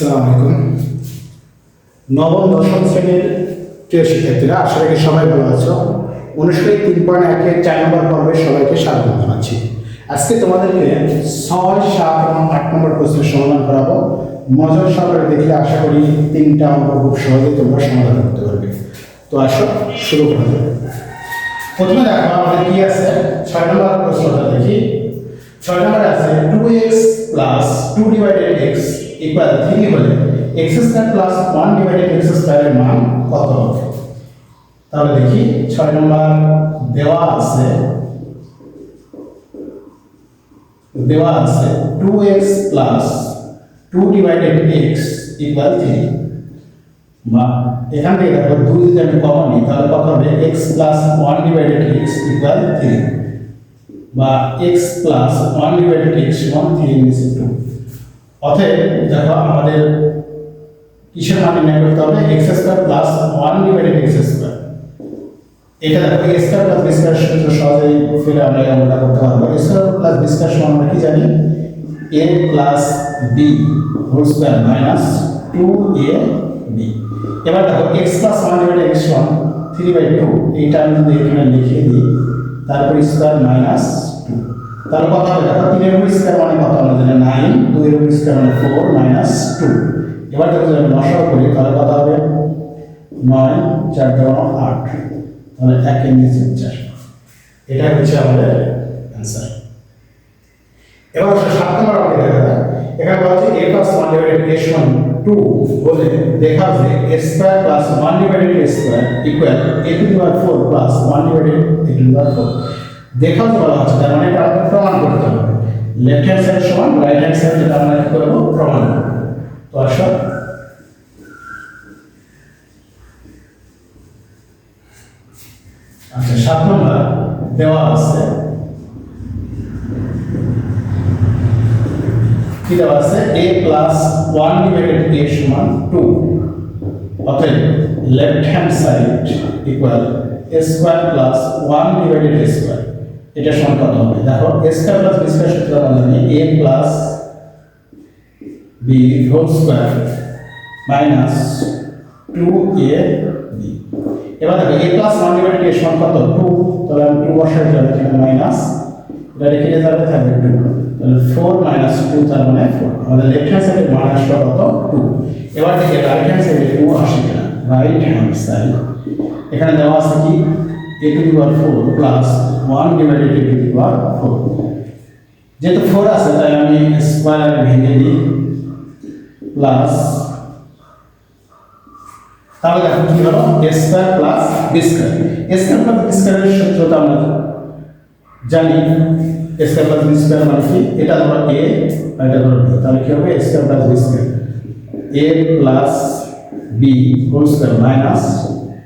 সালাম আলাইকুম। নবম, দশম শ্রেণির প্রিয় শিক্ষার্থীরা, আশা রাখি সবাই ভালো আছো। অনুষ্ঠিত তিন পয়েন্ট একের চার নম্বর পর্বে সবাইকে স্বাগত জানাচ্ছি। আজকে তোমাদেরকে ছয়, সাত এবং আট নম্বর প্রশ্নের সমাধান করাবো। মজার সহকারে দেখলে আশা করি তিনটা অঙ্ক খুব সহজেই তোমরা সমাধান করতে পারবে। তো আসো, শুরু করা যাবে প্রথমে দেখো, আমাদের কি আছে? ছয় নম্বর প্রশ্নটা দেখি। ছয় নম্বরে আছে two x plus two divided x equal three হলে x square plus one divided x স্কোয়ারের মান কত হবে? তাহলে দেখি, ছয় নম্বর দেওয়া আছে দেওয়া আছে two x plus two divided x equal three বা এখান থেকে দেখো, দুই যদি আমি কমন নিই, তাহলে কত হবে? X plus one divided x equal three বা x plus one divided x সমান থ্রি ইনসি টু অতএব দেখো আমাদের কিসের মান নির্ণয় করতে হবে? X square plus one divided x square এটা দেখো a square plus b square সূত্র সহজেই ফেলে আমরা আমরা করতে পারব। A square plus b square সমান আমরা কি জানি? A plus b whole square minus two a b এবার দেখো x plus one divided x সমান থ্রি বাই টু এইটা আমি যদি এখানে লিখে দিই, তারপর স্কোয়ার মাইনাস টু তাহলে কত হবে দেখো তিনের উপর স্কোয়ার মানে কত? আমরা জানি নাইন, দুইয়ের উপর স্কোয়ার মানে ফোর, মাইনাস টু। এবার যদি আমি লসাও করি, তাহলে কত হবে? নয়, চার দেওয়া আট। তাহলে একের নিচে চার। এটা হচ্ছে আমাদের অ্যান্সার এবার সাত নম্বর আমাকে দেখা যায় এখানে বলা হচ্ছে a plus one divided a সমান টু বলে দেখা যে a square plus one divided a square equal a to power four plus one divided a to power four দেখা বলা হচ্ছে তার মানে এটা আমাদের প্রমাণ করতে হবে লেফট হ্যান্ড সাইড সমান রাইট হ্যান্ড সাইড যেটা আমরা কি করব প্রমাণ করব তো আসো আচ্ছা সাত নম্বর দেওয়া আছে। কি দেওয়া আছে? A plus one divided a সমান টু অতএব left hand side equal a square plus one divided a square এটা কত হবে? দেখো, a square plus b square সূত্র জানি, a plus b whole square minus two a b এবার দেখো, a plus one divided a সমান কত? টু তাহলে আমি টু বসাই যাবে এখানে মাইনাস এটা রেখে যাবে থাকবে টু তাহলে ফোর মাইনাস টু তার মানে ফোর আমাদের লেফট হ্যান্ড সাইডে মাইনাস কত? টু এবার দেখি রাইট হ্যান্ড সাইডে টু আসে কিনা? রাইট হ্যান্ড সাইড এখানে দেওয়া আছে কি? A to the power four plus one divided a to power four যেহেতু ফোর আছে, তাই আমি স্কোয়ার ভেঙে দিই। প্লাস তাহলে দেখো কি হলো? A square plus b square a square plus b স্কোয়ারের সূত্রটা আমরা জানি। A square plus b square মানে কি? এটা ধরো এ আর এটা ধরো বি তাহলে কি হবে? A square plus b square a plus b whole square minus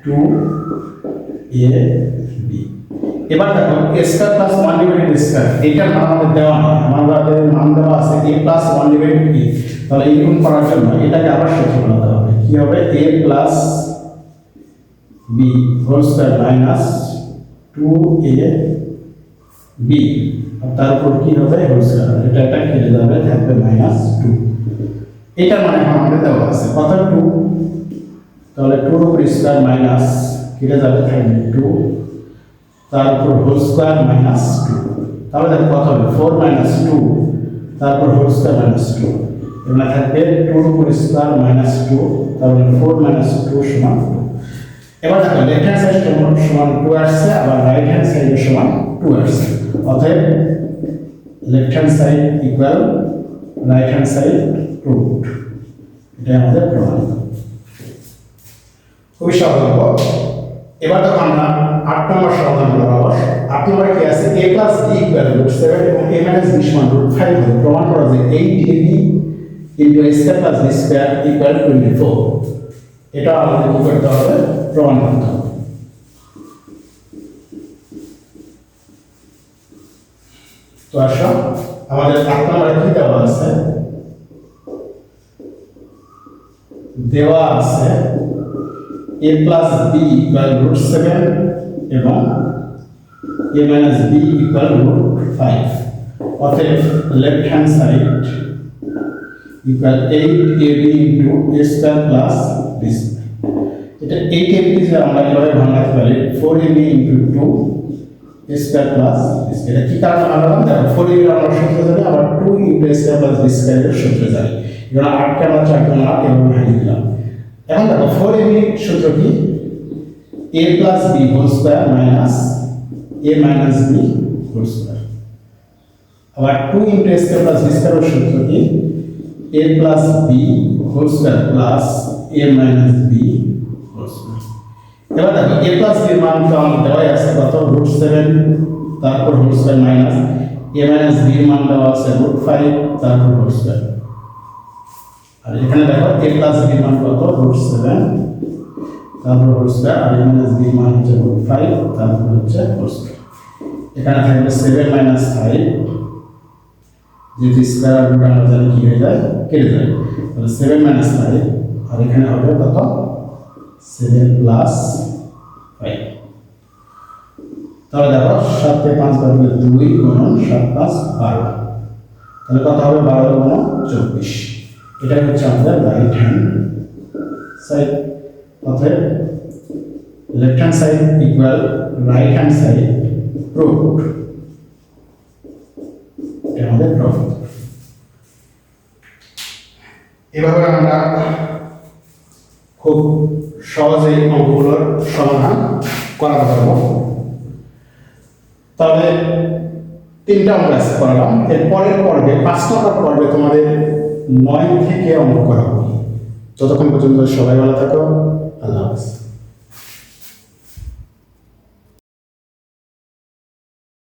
two a b এবার দেখো a square plus one divided square এটার মান আমাদের দেওয়া নেই। আমাদের মান দেওয়া আছে a plus one divided b তাহলে এইরকম করার জন্য এটাকে আবার সূত্র বানাতে হবে। কি হবে a plus b whole square minus two a b তারপর কি হবে? হোল স্কয়ার এটা এটা কেটে যাবে, থাকবে মাইনাস টু এটা মানে আমাদের দেওয়া আছে। কত টু তাহলে টুর উপর স্কোয়ার মাইনাস কেটে যাবে, থাকবে টু তারপর হোল স্কোয়ার মাইনাস টু তাহলে দেখো কত হবে? ফোর মাইনাস টু তারপর হোল স্কোয়ার মাইনাস টু এবার থাকবে টুর উপর স্কোয়ার মাইনাস টু তারপরে ফোর মাইনাস টু সমান টু এবার দেখো লেফট হ্যান্ড সাইড সমান টু আসছে, আবার রাইট হ্যান্ড সাইডের সমান টু আসছে। অতএব left hand side equal right hand side root এটা আমাদের প্রমাণ। খুবই সহজ এবার দেখো আমরা আট নম্বর সমাধান বরাবর আট নম্বরে কি আছে? A plus b equal root seven এবং এ মাইনাস বি সমান রুট ফাইভ প্রমাণ করা যায় eight DB a square plus b square equal twenty four এটা আমাদের কি করতে হবে প্রমাণ করতে হবে। তো আসো, আমাদের আট নম্বরে কি দেওয়া আছে? দেওয়া আছে a plus b equal root seven এবং a minus b equal root five অতএব left hand side equal eight a b into a square plus b এটা এইট এ বি আমরা এভাবে ভাঙাতে পারি four a b into two a square plus এটা কি কারণে আমরা দেখো ফোর এ বি আমরা সূত্র জানি আবার two into a square plus b স্কোয়ারের সূত্র জানি। এবার আটকে আমরা চারটে আমরা এভাবে ভাঙিয়ে দিলাম। এখন দেখো ফোর এ বি সূত্র কি? A plus b whole square minus a minus b whole square আবার two into a square plus b স্কোয়ারের সূত্র কি? A plus b whole square plus a minus b whole square এবার দেখো a plus b মান তো আমার দেওয়াই আছে, কত? রুট সেভেন তারপর whole square minus a minus b মান দেওয়া আছে রুট ফাইভ তারপর হোল স্কোয়ার আর এখানে দেখো এ প্লাস বি মান কত? রুট সেভেন তারপর হোল স্কোয়ার আর এ মাইনাস বি মান হচ্ছে রুট ফাইভ তারপর হচ্ছে হোল স্কোয়ার এখানে থাকবে সেভেন মাইনাস ফাইভ যেহেতু স্কোয়ার রুট আমরা জানি কি হয়ে যায়? কেটে যায়। তাহলে সেভেন মাইনাস ফাইভ আর এখানে হবে কত? সেভেন প্লাস ফাইভ তাহলে দেখো, সাত থেকে পাঁচ বার হলে দুই গুণন সাত পাঁচ বারো। তাহলে কত হবে? বারো গুণন চব্বিশ। এটা হচ্ছে আমাদের রাইট হ্যান্ড সাইড অতএব left hand side equal right hand side proved আমাদের প্রুফ এভাবে আমরা খুব সহজেই অঙ্কগুলোর সমাধান করাতে পারব। তাহলে তিনটা অঙ্ক আছে করালাম। এর পরের পর্বে, পাঁচ নম্বর পর্বে তোমাদের নয় থেকে অঙ্ক করাবো। ততক্ষণ পর্যন্ত সবাই ভালো থাকো।